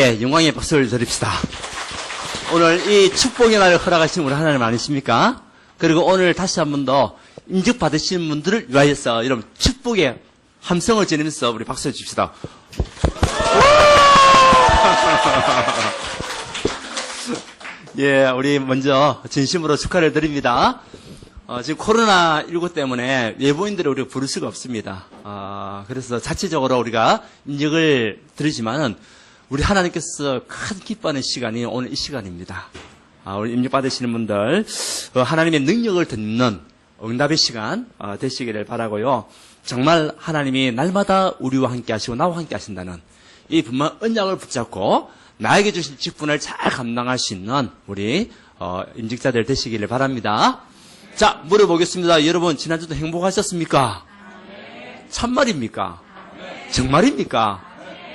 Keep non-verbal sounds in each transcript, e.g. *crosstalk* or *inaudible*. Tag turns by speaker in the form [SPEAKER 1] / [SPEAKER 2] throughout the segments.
[SPEAKER 1] 예, 영광의 박수를 드립시다. 오늘 이 축복의 날을 허락하신 우리 하나님 아니십니까? 그리고 오늘 다시 한 번 더 인증 받으신 분들을 위하여서 여러분 축복의 함성을 지니면서 우리 박수해 줍시다. *laughs* 예, 우리 먼저 진심으로 축하를 드립니다. 어, 지금 코로나19 때문에 외부인들을 우리가 부를 수가 없습니다. 어, 그래서 자체적으로 우리가 인정을 드리지만은 우리 하나님께서 큰 기뻐하는 시간이 오늘 이 시간입니다. 아, 우리 임력 받으시는 분들 어, 하나님의 능력을 듣는 응답의 시간 어, 되시기를 바라고요. 정말 하나님이 날마다 우리와 함께 하시고 나와 함께 하신다는 이 분만 언약을 붙잡고 나에게 주신 직분을 잘 감당할 수 있는 우리 어, 임직자들 되시기를 바랍니다. 자, 물어보겠습니다. 여러분, 지난주도 행복하셨습니까? 참말입니까? 정말입니까?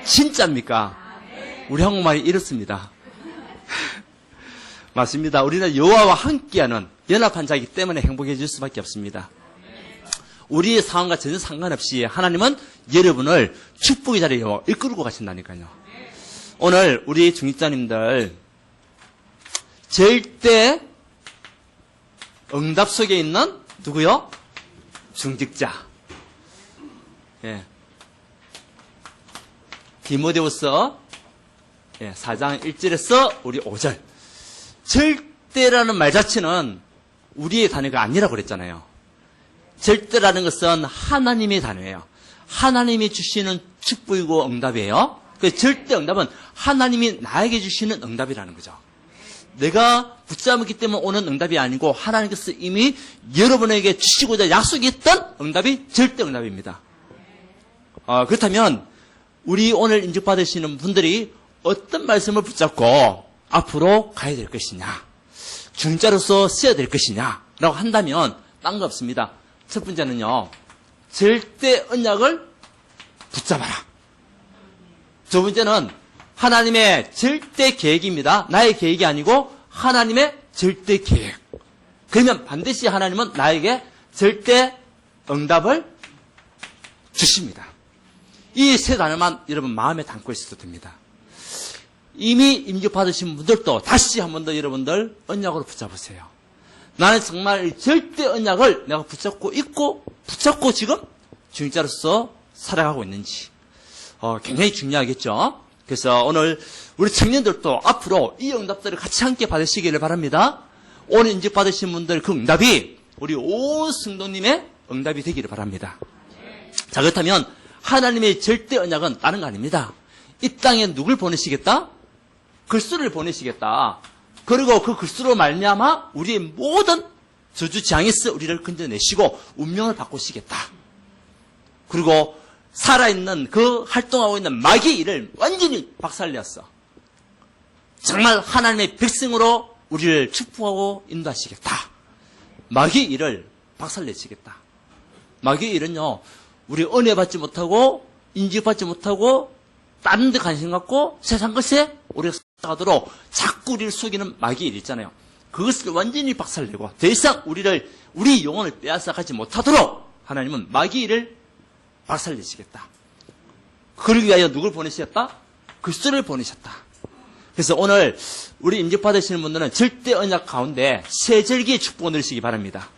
[SPEAKER 1] 진짜입니까? 우리 한국말이 이렇습니다. *laughs* 맞습니다. 우리는 여호와와 함께하는 연합한 자이기 때문에 행복해질 수밖에 없습니다. 우리의 상황과 전혀 상관없이 하나님은 여러분을 축복의 자리에 이끌고 가신다니까요. 오늘 우리 중직자님들 절대 응답 속에 있는 누구요? 중직자. 예. 디모데후서 예, 4장 1절에서 우리 5절. 절대라는 말 자체는 우리의 단어가 아니라고 그랬잖아요. 절대라는 것은 하나님의 단어예요. 하나님이 주시는 축복이고 응답이에요. 그 절대 응답은 하나님이 나에게 주시는 응답이라는 거죠. 내가 붙잡았기 때문에 오는 응답이 아니고 하나님께서 이미 여러분에게 주시고자 약속했던 응답이 절대 응답입니다. 어, 그렇다면 우리 오늘 인정받으시는 분들이 어떤 말씀을 붙잡고 앞으로 가야 될 것이냐 중자로서 써야 될 것이냐 라고 한다면 딴 거 없습니다. 첫 번째는요. 절대 언약을 붙잡아라. 두 번째는 하나님의 절대 계획입니다. 나의 계획이 아니고 하나님의 절대 계획. 그러면 반드시 하나님은 나에게 절대 응답을 주십니다. 이 세 단어만 여러분 마음에 담고 있어도 됩니다. 이미 임기 받으신 분들도 다시 한 번 더 여러분들 언약으로 붙잡으세요. 나는 정말 이 절대 언약을 내가 붙잡고 있고 붙잡고 지금 중자로서 살아가고 있는지 어, 굉장히 중요하겠죠. 그래서 오늘 우리 청년들도 앞으로 이 응답들을 같이 함께 받으시기를 바랍니다. 오늘 인직 받으신 분들 그 응답이 우리 온 성도님의 응답이 되기를 바랍니다. 자 그렇다면 하나님의 절대 언약은 다른 거 아닙니다. 이 땅에 누굴 보내시겠다? 글수를 보내시겠다. 그리고 그 글수로 말미암아 우리의 모든 저주 장에서 우리를 건져내시고 운명을 바꾸시겠다. 그리고 살아있는 그 활동하고 있는 마귀의 일을 완전히 박살내었어. 정말 하나님의 백성으로 우리를 축복하고 인도하시겠다. 마귀의 일을 박살내시겠다. 마귀의 일은요, 우리 은혜 받지 못하고, 인지받지 못하고, 다른 데 관심 갖고, 세상 것에 우리가 살아가도록 자꾸 우리를 속이는 마귀의 일 있잖아요. 그것을 완전히 박살내고, 더 이상 우리를, 우리 영혼을 빼앗아 가지 못하도록, 하나님은 일을 박살내시겠다. 그를 위하여 누굴 보내셨다? 그리스도를 보내셨다. 그래서 오늘 우리 임직 받으시는 분들은 절대 언약 가운데 새 절기의 축복을 누리시기 바랍니다.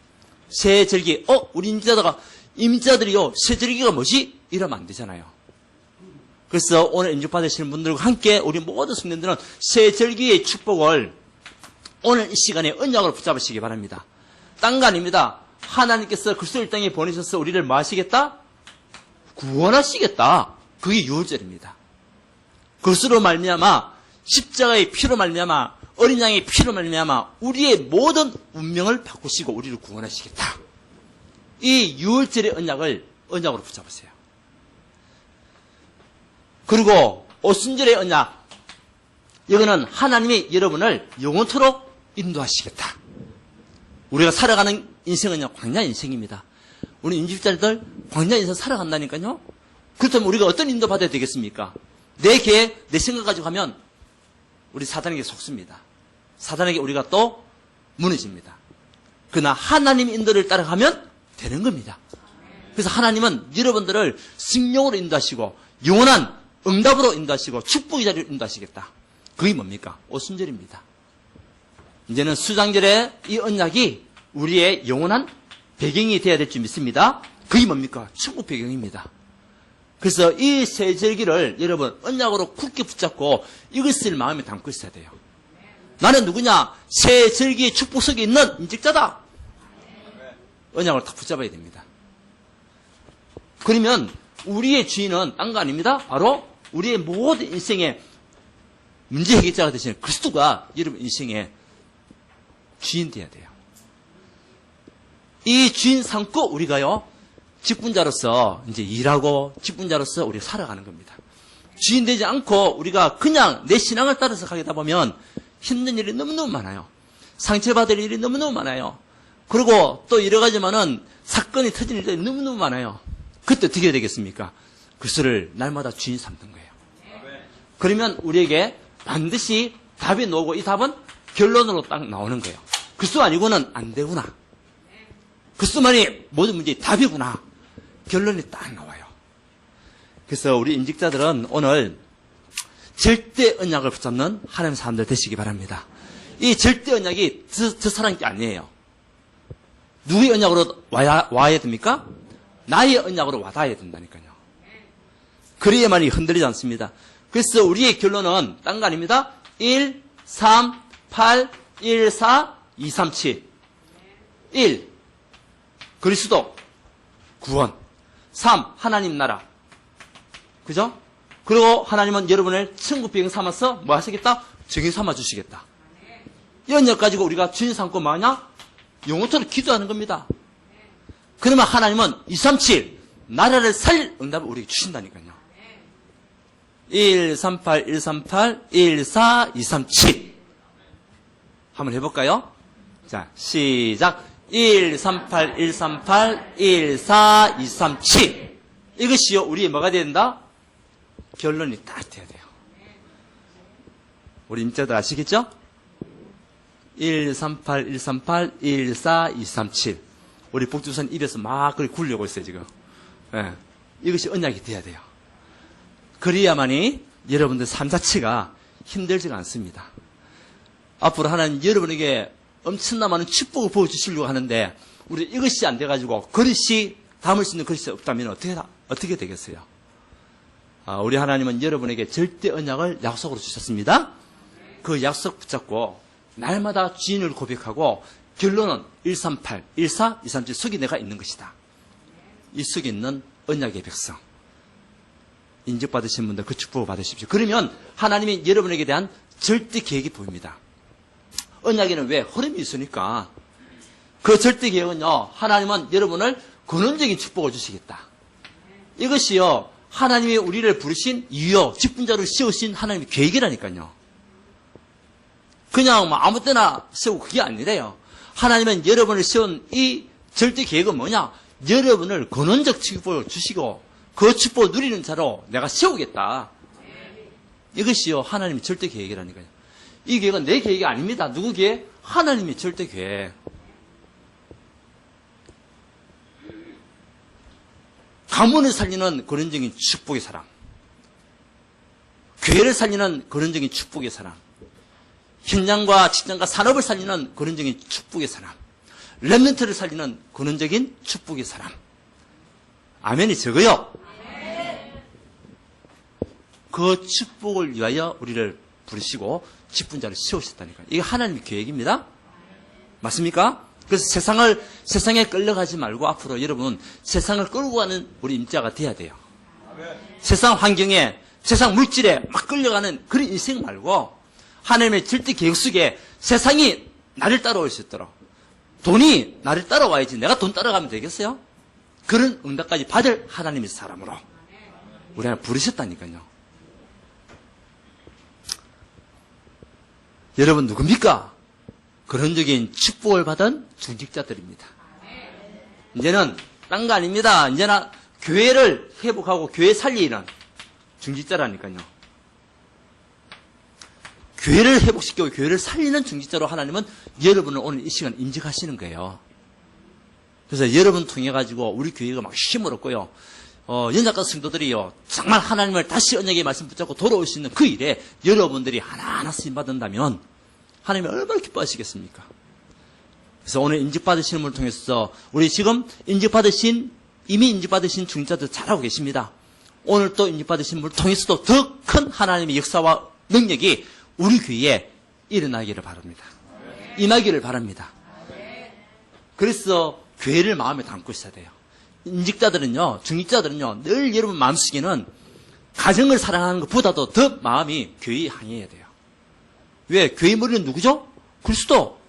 [SPEAKER 1] 새 절기, 어, 우리 임자다가 임자들이요, 새 절기가 뭐지? 이러면 안 되잖아요. 그래서 오늘 임직 받으시는 분들과 함께 우리 모든 성도들은 새 절기의 축복을 오늘 이 시간에 언약으로 붙잡으시기 바랍니다. 딴거 아닙니다. 하나님께서 그리스도를 땅에 보내셔서 우리를 뭐 하시겠다? 구원하시겠다. 그게 유월절입니다. 그것으로 말미암아 십자가의 피로 말미암아 어린 양의 피로 말미암아 우리의 모든 운명을 바꾸시고 우리를 구원하시겠다. 이 유월절의 언약을 언약으로 붙잡으세요. 그리고 오순절의 언약 이거는 하나님이 여러분을 영원토록 인도하시겠다. 우리가 살아가는 인생은요 광야 인생입니다. 우리 인집자들 광야 인생 살아간다니까요. 그렇다면 우리가 어떤 인도 받아야 되겠습니까? 내 계획, 내 생각 가지고 하면 우리 사단에게 속습니다. 사단에게 우리가 또 무너집니다. 그러나 하나님 인도를 따라가면 되는 겁니다. 그래서 하나님은 여러분들을 승용으로 인도하시고 영원한 응답으로 인도하시고 축복의 자리로 인도하시겠다. 그게 뭡니까? 오순절입니다. 이제는 수장절에 이 언약이 우리의 영원한 배경이 되어야 될 줄 믿습니다. 그게 뭡니까? 축복 배경입니다. 그래서 이 세 절기를 여러분 언약으로 굳게 붙잡고 이것을 마음에 담고 있어야 돼요. 나는 누구냐? 새 절기의 축복 속에 있는 인직자다. 언약을 딱 붙잡아야 됩니다. 그러면 우리의 주인은 딴거 아닙니다. 바로 우리의 모든 인생의 문제 해결자가 되시는 그리스도가 여러분 인생의 주인 돼야 돼요. 이 주인 삼고 우리가요 직분자로서 이제 일하고 직분자로서 우리가 살아가는 겁니다. 주인 되지 않고 우리가 그냥 내 신앙을 따라서 가다 보면 힘든 일이 너무너무 많아요. 상처받을 일이 너무너무 많아요. 그리고 또 여러 가지만은 사건이 터지는 일이 너무너무 많아요. 그때 어떻게 되겠습니까? 그것을 날마다 주인 삼는 거예요. 그러면 우리에게 반드시 답이 나오고 이 답은 결론으로 딱 나오는 거예요. 그수 아니고는 안 되구나. 그수만이 모든 문제의 답이구나. 결론이 딱 나와요. 그래서 우리 임직자들은 오늘 절대 언약을 붙잡는 하나님 사람들 되시기 바랍니다. 이 절대 언약이 저, 저 사람 게 아니에요. 누구의 언약으로 와야, 와야 됩니까? 나의 언약으로 와닿아야 된다니까요. 그래야만이 흔들리지 않습니다. 그래서 우리의 결론은 딴 거 아닙니다. 1, 3, 8, 1, 4, 2, 3, 7. 1. 그리스도. 구원. 3. 하나님 나라. 그죠? 그리고 하나님은 여러분을 천국 비행 삼아서 뭐 하시겠다? 증인 삼아 주시겠다. 이 언약 가지고 우리가 주인 삼고 뭐하냐? 영원토록 기도하는 겁니다. 그러면 하나님은 237 나라를 살릴 응답을 우리에게 주신다니까요. 1, 3, 8, 1, 3, 8, 1, 4, 2, 3, 7. 한번 해볼까요? 자, 시작. 1, 3, 8, 1, 3, 8, 1, 4, 2, 3, 7. 이것이요, 우리의 뭐가 된다? 결론이 딱 돼야 돼요. 우리 임자들 아시겠죠? 1, 3, 8, 1, 3, 8, 1, 4, 2, 3, 7. 우리 복두선 입에서 막 그걸 굴려고 있어요, 지금. 예. 이것이 언약이 돼야 돼요. 그래야만이 여러분들 삶 자체가 힘들지가 않습니다. 앞으로 하나님 여러분에게 엄청나 많은 축복을 보여주시려고 하는데, 우리 이것이 안 돼가지고, 그릇이, 담을 수 있는 그릇이 없다면 어떻게, 어떻게 되겠어요? 아, 우리 하나님은 여러분에게 절대 언약을 약속으로 주셨습니다. 그 약속 붙잡고, 날마다 주인을 고백하고, 결론은 138, 14, 237 속에 내가 있는 것이다. 이 속에 있는 언약의 백성. 인정받으신 분들 그 축복을 받으십시오. 그러면 하나님이 여러분에게 대한 절대 계획이 보입니다. 언약에는 왜? 흐름이 있으니까. 그 절대 계획은요, 하나님은 여러분을 근원적인 축복을 주시겠다. 이것이요, 하나님이 우리를 부르신 이유, 직분자로 세우신 하나님의 계획이라니까요. 그냥 뭐 아무 때나 세우고 그게 아니래요. 하나님은 여러분을 세운 이 절대 계획은 뭐냐? 여러분을 근원적 축복을 주시고 그 축복을 누리는 자로 내가 세우겠다. 이것이요 하나님의 절대 계획이라니까요. 이 계획은 내 계획이 아닙니다. 누구 계획? 하나님의 절대 계획. 가문을 살리는 근원적인 축복의 사랑. 교회를 살리는 근원적인 축복의 사랑. 현장과 직장과 산업을 살리는 근원적인 축복의 사람. 랩런트를 살리는 근원적인 축복의 사람. 아멘이 적어요. 그 축복을 위하여 우리를 부르시고 직분 자를 세우셨다니까. 이게 하나님의 계획입니다. 맞습니까? 그래서 세상을, 세상에 끌려가지 말고 앞으로 여러분 세상을 끌고 가는 우리 임자가 돼야 돼요. 세상 환경에, 세상 물질에 막 끌려가는 그런 인생 말고 하나님의 절대 계획 속에 세상이 나를 따라올 수 있도록 돈이 나를 따라와야지 내가 돈 따라가면 되겠어요? 그런 응답까지 받을 하나님의 사람으로 우리 하나 부르셨다니까요. 여러분 누굽니까? 그런적인 축복을 받은 중직자들입니다. 이제는 딴 거 아닙니다. 이제는 교회를 회복하고 교회 살리는 중직자라니까요. 교회를 회복시키고 교회를 살리는 중직자로 하나님은 여러분을 오늘 이 시간 인직하시는 거예요. 그래서 여러분 통해 가지고 우리 교회가 막 힘을 얻고요. 어, 연작가 성도들이요, 정말 하나님을 다시 언약의 말씀 붙잡고 돌아올 수 있는 그 일에 여러분들이 하나하나 쓰임받은다면 하나님이 얼마나 기뻐하시겠습니까? 그래서 오늘 인직받으시는 분을 통해서 우리 지금 인직받으신, 이미 인직받으신 중자들 잘하고 계십니다. 오늘 또 인직받으신 분을 통해서도 더 큰 하나님의 역사와 능력이 우리 교회에 일어나기를 바랍니다. 임하기를 바랍니다. 그래서 교회를 마음에 담고 있어야 돼요. 인직자들은요, 중직자들은요, 늘 여러분 마음속에는 가정을 사랑하는 것보다도 더 마음이 교회에 향해야 돼요. 왜? 교회 머리는 누구죠? 그리스도.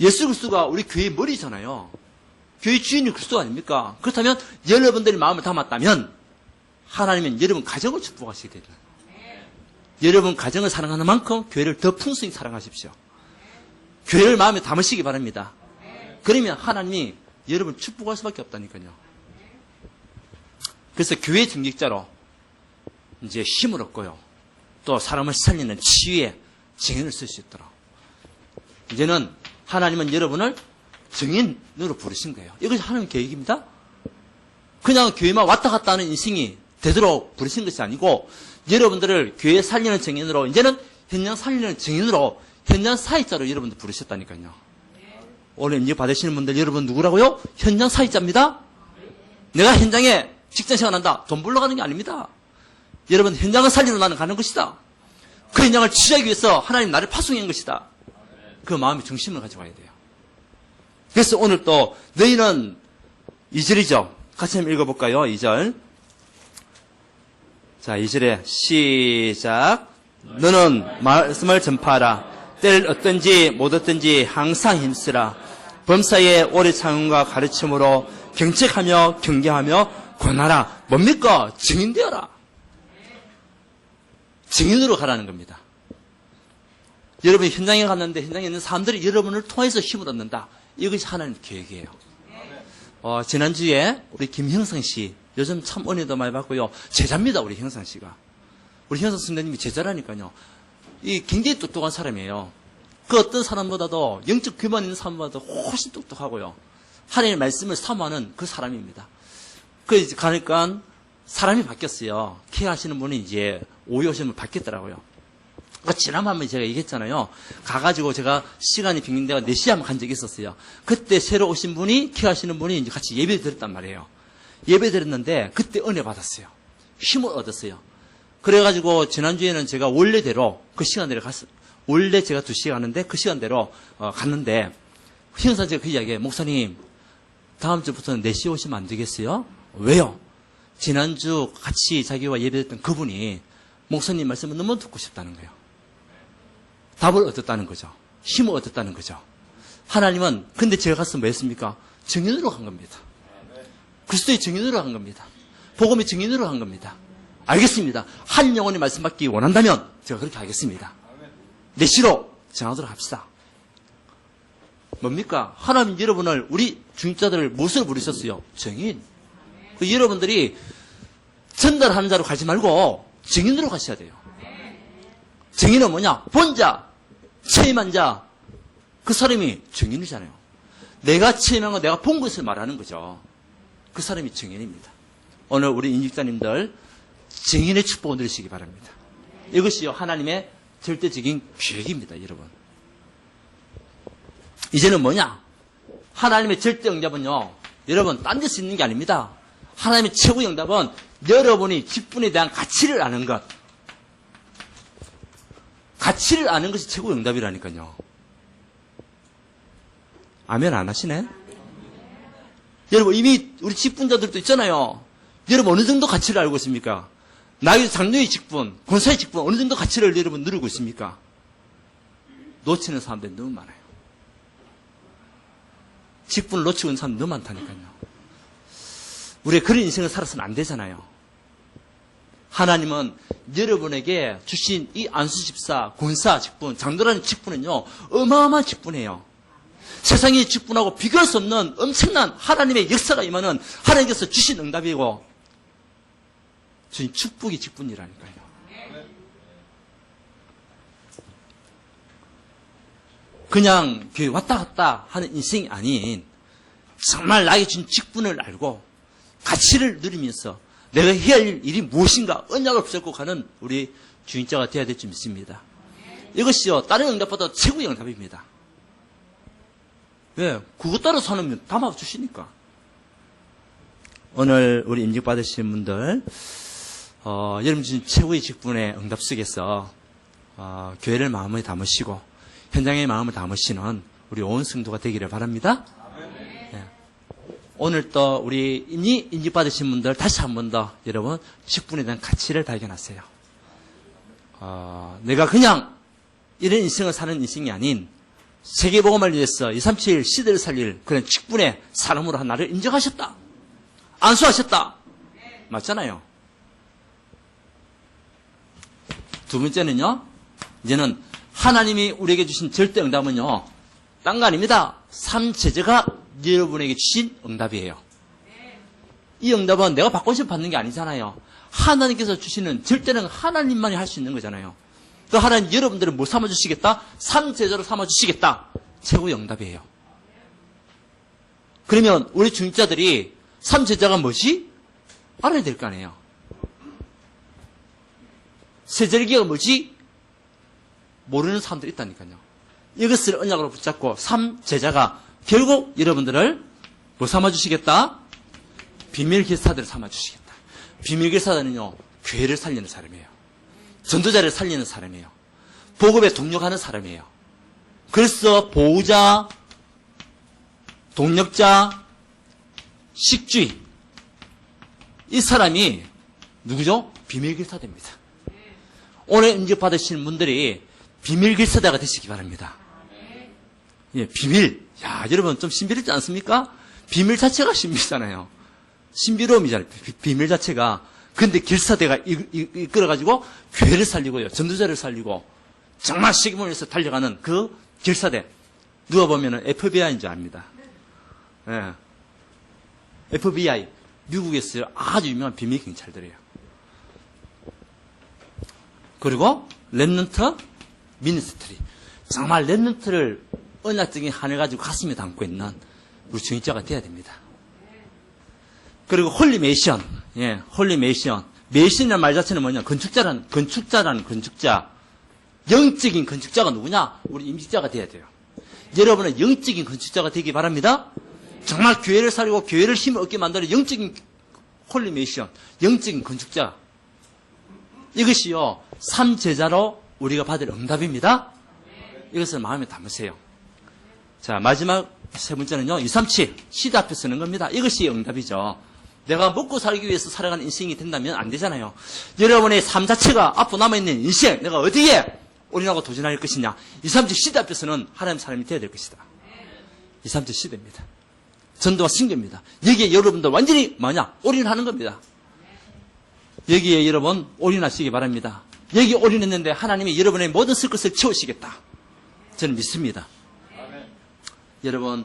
[SPEAKER 1] 예수 그리스도가 우리 교회 머리잖아요. 교회 주인이 그리스도 아닙니까? 그렇다면 여러분들이 마음을 담았다면 하나님은 여러분 가정을 축복하시게 됩니다. 여러분 가정을 사랑하는 만큼 교회를 더 풍성히 사랑하십시오. 교회를 마음에 담으시기 바랍니다. 그러면 하나님이 여러분 축복할 수밖에 없다니까요. 그래서 교회 중직자로 이제 힘을 얻고요. 또 사람을 살리는 치유에 증인을 쓸 수 있도록. 이제는 하나님은 여러분을 증인으로 부르신 거예요. 이것이 하나님의 계획입니다. 그냥 교회만 왔다 갔다 하는 인생이 되도록 부르신 것이 아니고 여러분들을 교회 살리는 증인으로 이제는 현장 살리는 증인으로 현장 사회자로 여러분들 부르셨다니까요. 오늘 임직 받으시는 분들 여러분 누구라고요? 현장 사회자입니다. 내가 현장에 직장 생활한다. 돈 벌러 가는 게 아닙니다. 여러분 현장을 살리러 나는 가는 것이다. 그 현장을 취하기 위해서 하나님 나를 파송한 것이다. 그 마음의 중심을 가지고 가야 돼요. 그래서 오늘 또 너희는 2절이죠. 같이 한번 읽어볼까요? 2절. 자, 2절에 시작. 너는 말씀을 전파하라. 때를 어떤지 못 어떤지 항상 힘쓰라. 범사에 오래 참음과 가르침으로 경책하며 경계하며 권하라. 뭡니까? 증인되어라. 증인으로 가라는 겁니다. 여러분이 현장에 갔는데 현장에 있는 사람들이 여러분을 통해서 힘을 얻는다. 이것이 하나님 계획이에요. 어, 지난주에 우리 김형성 씨, 요즘 참 은혜도 많이 받고요. 제자입니다, 우리 형상 씨가. 우리 형상 선생님이 제자라니까요. 이 굉장히 똑똑한 사람이에요. 그 어떤 사람보다도 영적 교만 있는 사람보다도 훨씬 똑똑하고요. 하나님의 말씀을 사모하는 그 사람입니다. 그 가니까 사람이 바뀌었어요. 케어하시는 분이 이제 오해 오시면 바뀌었더라고요. 그 지난번에 제가 얘기했잖아요. 가가지고 제가 시간이 빙빙대가 4시에 한번 간 적이 있었어요. 그때 새로 오신 분이, 케어하시는 분이 이제 같이 예배 드렸단 말이에요. 예배 드렸는데 그때 은혜 받았어요. 힘을 얻었어요. 그래가지고 지난주에는 제가 원래대로 그 시간대로 갔, 원래 제가 2시에 가는데 그 시간대로 어, 갔는데 희영사 제가 그 이야기에 목사님 다음 주부터는 4시에 오시면 안 되겠어요? 왜요? 지난주 같이 자기와 예배했던 그분이 목사님 말씀을 너무 듣고 싶다는 거예요. 답을 얻었다는 거죠. 힘을 얻었다는 거죠. 하나님은 근데 제가 가서 뭐 했습니까? 증인으로 간 겁니다. 그리스도의 증인으로 한 겁니다. 복음의 증인으로 한 겁니다. 알겠습니다. 한 영혼의 말씀 받기 원한다면 제가 그렇게 하겠습니다. 내시로 정하도록 합시다. 뭡니까? 하나님 여러분을 우리 중자들을 무엇으로 부르셨어요? 증인. 그 여러분들이 전달하는 자로 가지 말고 증인으로 가셔야 돼요. 증인은 뭐냐? 본자, 체험한 자, 그 사람이 증인이잖아요. 내가 체험한 거 내가 본 것을 말하는 거죠. 그 사람이 증인입니다. 오늘 우리 인직자님들 증인의 축복을 누리시기 바랍니다. 이것이요 하나님의 절대적인 계획입니다, 여러분. 이제는 뭐냐? 하나님의 절대 응답은요, 여러분, 딴 데서 있는 게 아닙니다. 하나님의 최고 응답은 여러분이 직분에 대한 가치를 아는 것. 가치를 아는 것이 최고 응답이라니까요. 아멘 안 하시네? 여러분, 이미 우리 직분자들도 있잖아요. 여러분, 어느 정도 가치를 알고 있습니까? 나의 장로의 직분, 권사의 직분, 어느 정도 가치를 여러분 누리고 있습니까? 놓치는 사람들이 너무 많아요. 직분을 놓치고 있는 사람 너무 많다니까요. 우리가 그런 인생을 살아서는 안 되잖아요. 하나님은 여러분에게 주신 이 안수집사, 권사 직분, 장도라는 직분은요, 어마어마한 직분이에요. 세상의 직분하고 비교할 수 없는 엄청난 하나님의 역사가 임하는 하나님께서 주신 응답이고, 주신 축복의 직분이라니까요. 그냥 교회 왔다 갔다 하는 인생이 아닌, 정말 나에게 준 직분을 알고, 가치를 누리면서 내가 해야 할 일이 무엇인가 언약을 붙잡고 가는 우리 주인자가 되어야 될 줄 믿습니다. 이것이요 다른 응답보다 최고의 응답입니다. 왜? 그것 따라 사는 담아 주시니까. 오늘 우리 임직 받으신 분들, 어, 여러분 지금 최고의 직분의 응답 속에서 어, 교회를 마음에 담으시고 현장의 마음을 담으시는 우리 온 성도가 되기를 바랍니다. 예. 오늘 또 우리 임직, 임직 받으신 분들 다시 한 번 더 여러분 직분에 대한 가치를 발견하세요. 어, 내가 그냥 이런 인생을 사는 인생이 아닌 세계복음을 위해서 237 시대를 살릴 그런 직분의 사람으로 한 나를 인정하셨다. 안수하셨다. 맞잖아요. 두 번째는요. 이제는 하나님이 우리에게 주신 절대 응답은요. 딴 거 아닙니다. 삼제재가 여러분에게 주신 응답이에요. 이 응답은 내가 받고 싶어 받는 게 아니잖아요. 하나님께서 주시는 절대는 하나님만이 할 수 있는 거잖아요. 그 하나님 여러분들을 뭐 삼아주시겠다? 삼제자로 삼아주시겠다. 최고의 응답이에요. 그러면 우리 중직자들이 삼제자가 뭐지? 알아야 될 거 아니에요. 세절기가 뭐지? 모르는 사람들이 있다니까요. 이것을 언약으로 붙잡고 삼 제자가 결국 여러분들을 뭐 삼아주시겠다? 비밀기사들을 삼아주시겠다. 비밀기사들은요, 교회를 살리는 사람이에요. 전도자를 살리는 사람이에요. 보급에 동력하는 사람이에요. 그래서 보호자, 동력자, 식주의. 이 사람이 누구죠? 비밀길사대입니다. 오늘 인직 받으시는 분들이 비밀길사대가 되시기 바랍니다. 예, 비밀. 야, 여러분 좀 신비롭지 않습니까? 비밀 자체가 신비잖아요. 신비로움이잖아요. 비- 비밀 자체가. 근데 길사대가 이끌어가지고 교회를 살리고요. 전도자를 살리고 정말 위해서 달려가는 그 길사대. 누가 보면은 FBI인 줄 압니다. 예. FBI. 미국에서 아주 유명한 비밀 경찰들이에요. 그리고 랩넌트 미니스트리. 정말 랩넌트를 언약적인 한을 가지고 가슴에 담고 있는 우리 중직자가 돼야 됩니다. 그리고 홀리 메이션. 예, 홀리 메이션. 메이션이라는 말 자체는 뭐냐? 건축자라는, 건축자라는 건축자. 영적인 건축자가 누구냐? 우리 임직자가 돼야 돼요. 여러분은 영적인 건축자가 되기 바랍니다. 정말 교회를 살리고 교회를 힘을 얻게 만드는 영적인 홀리 메이션. 영적인 건축자. 이것이요, 삼제자로 우리가 받을 응답입니다. 이것을 마음에 담으세요. 자, 마지막 세 번째는요, 237. 시대 앞에 서는 겁니다. 이것이 응답이죠. 내가 먹고 살기 위해서 살아가는 인생이 된다면 안 되잖아요. 여러분의 삶 자체가 앞으로 남아있는 인생, 내가 어디에 올인하고 도전할 것이냐. 237 시대 앞에서는 하나님 사람이 되어야 될 것이다. 237 시대입니다. 전도와 신교입니다. 여기에 여러분들 완전히 뭐냐? 올인하는 겁니다. 여기에 여러분 올인하시기 바랍니다. 여기 올인했는데 하나님이 여러분의 모든 쓸 것을 채우시겠다. 저는 믿습니다. 여러분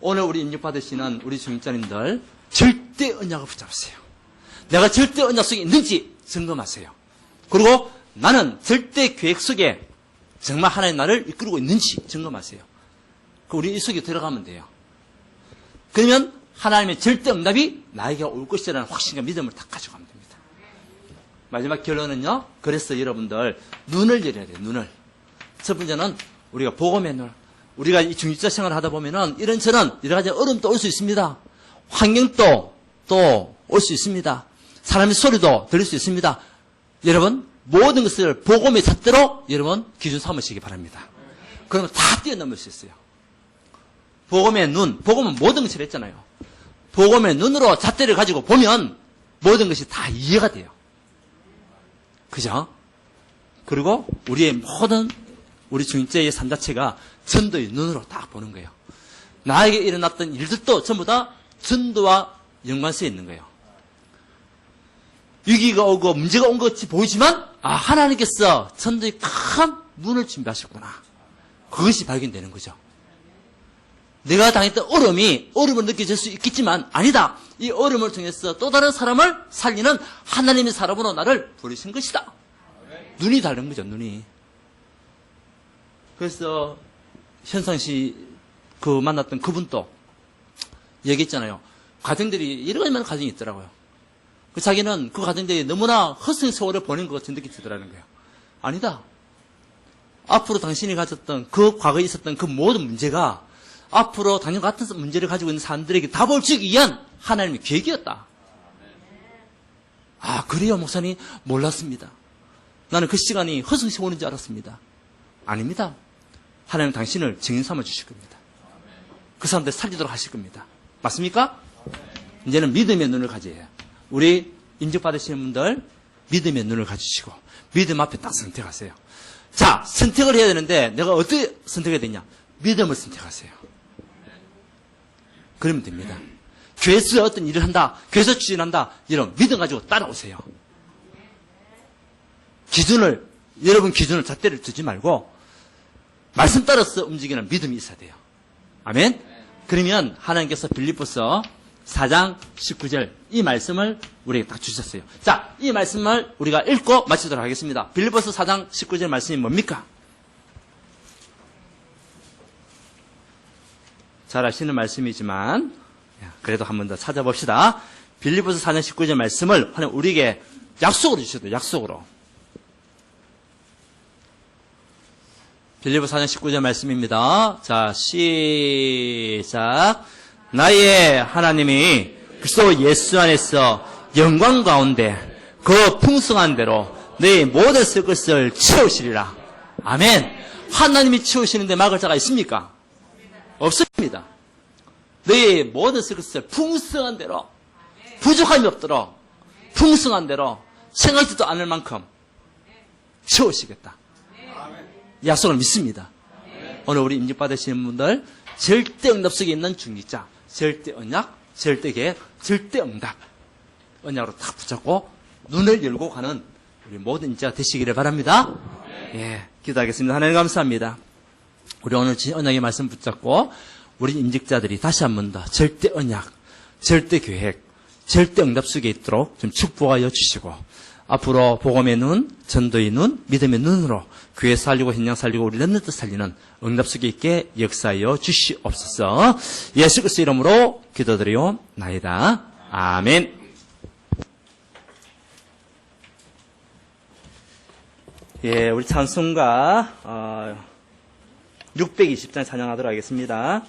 [SPEAKER 1] 오늘 우리 인육 받으시는 우리 중직자님들 절대 언약을 붙잡으세요. 내가 절대 언약 속에 있는지 점검하세요. 그리고 나는 절대 계획 속에 정말 하나님 나를 이끌고 있는지 점검하세요. 그 우리 이 속에 들어가면 돼요. 그러면 하나님의 절대 응답이 나에게 올 것이라는 확신과 믿음을 다 가져가면 됩니다. 마지막 결론은요. 그래서 여러분들 눈을 열어야 돼요. 눈을. 첫 번째는 우리가 복음의 눈. 우리가 이 중직자 생활을 하다 보면은 이런 저런 여러 가지 어려움도 올 수 있습니다. 환경도 또 올 수 있습니다. 사람의 소리도 들을 수 있습니다. 여러분 모든 것을 복음의 잣대로 여러분 기준 삼으시기 바랍니다. 그러면 다 뛰어넘을 수 있어요. 복음의 눈, 복음은 모든 것을 했잖아요. 복음의 눈으로 잣대를 가지고 보면 모든 것이 다 이해가 돼요. 그죠? 그리고 우리의 모든 우리 중직자의 삶 자체가 전도의 눈으로 딱 보는 거예요. 나에게 일어났던 일들도 전부 다 전도와 연관성이 있는 거예요. 위기가 오고 문제가 온 것 같이 보이지만 아 하나님께서 전도의 큰 문을 준비하셨구나. 그것이 발견되는 거죠. 내가 당했던 어려움이 어려움을 느껴질 수 있겠지만 아니다. 이 어려움을 통해서 또 다른 사람을 살리는 하나님의 사람으로 나를 부르신 것이다. 눈이 다른 거죠, 눈이. 그래서 현상 씨 그 만났던 그분도 얘기했잖아요. 가정들이 여러 가지 많은 가정이 있더라고요. 그 자기는 그 가정들이 너무나 허승 세월을 보낸 것 같은 느낌이 들더라는 거예요. 아니다. 앞으로 당신이 가졌던 그 과거에 있었던 그 모든 문제가 앞으로 당연 같은 문제를 가지고 있는 사람들에게 답을 주기 위한 하나님의 계획이었다. 아, 그래요, 목사님? 몰랐습니다. 나는 그 시간이 허승 세월인 줄 알았습니다. 아닙니다. 하나님 당신을 증인 삼아 주실 겁니다. 그 사람들 살리도록 하실 겁니다. 맞습니까? 이제는 믿음의 눈을 가져야. 우리 인증받으시는 분들 믿음의 눈을 가지시고 믿음 앞에 딱 선택하세요. 자, 선택을 해야 되는데 내가 어떻게 선택해야 되냐? 믿음을 선택하세요. 그러면 됩니다. 교회에서 어떤 일을 한다, 교회에서 추진한다, 이런 믿음 가지고 따라오세요. 기준을, 여러분 기준을 잣대를 두지 말고, 말씀 따라서 움직이는 믿음이 있어야 돼요. 아멘? 그러면 하나님께서 빌립보서 4장 19절 이 말씀을 우리에게 딱 주셨어요. 자, 이 말씀을 우리가 읽고 마치도록 하겠습니다. 빌립보서 4장 19절 말씀이 뭡니까? 잘 아시는 말씀이지만 그래도 한 번 더 찾아봅시다. 빌립보서 4장 19절 말씀을 하나님 우리에게 약속으로 주셔도 약속으로. 빌리보 4장 19절 말씀입니다. 자, 시작. 나의 하나님이 그리스도 예수 안에서 영광 가운데 그 풍성한 대로 너희 모든 쓸 것을 채우시리라. 아멘. 하나님이 채우시는데 막을 자가 있습니까? 없습니다. 너희 모든 쓸 것을 풍성한 대로 부족함이 없도록 풍성한 대로 생각지도 않을 만큼 채우시겠다. 이 약속을 믿습니다. 오늘 우리 임직받으시는 분들 절대 응답 속에 있는 중립자, 절대 언약, 절대 계획, 절대 응답 언약으로 탁 붙잡고 눈을 열고 가는 우리 모든 인자가 되시기를 바랍니다. 예, 기도하겠습니다. 하나님 감사합니다. 우리 오늘 진- 언약의 말씀 붙잡고 우리 임직자들이 다시 한 번 더 절대 언약, 절대 계획, 절대 응답 속에 있도록 좀 축복하여 주시고 앞으로 복음의 눈, 전도의 눈, 믿음의 눈으로 교회 살리고 현장 살리고 우리 렘넌트 살리는 응답 속에 있게 역사하여 주시옵소서. 예수 그리스도 이름으로 기도드리오 나이다. 아멘. 예, 우리 찬송가 어, 620장 찬양하도록 하겠습니다.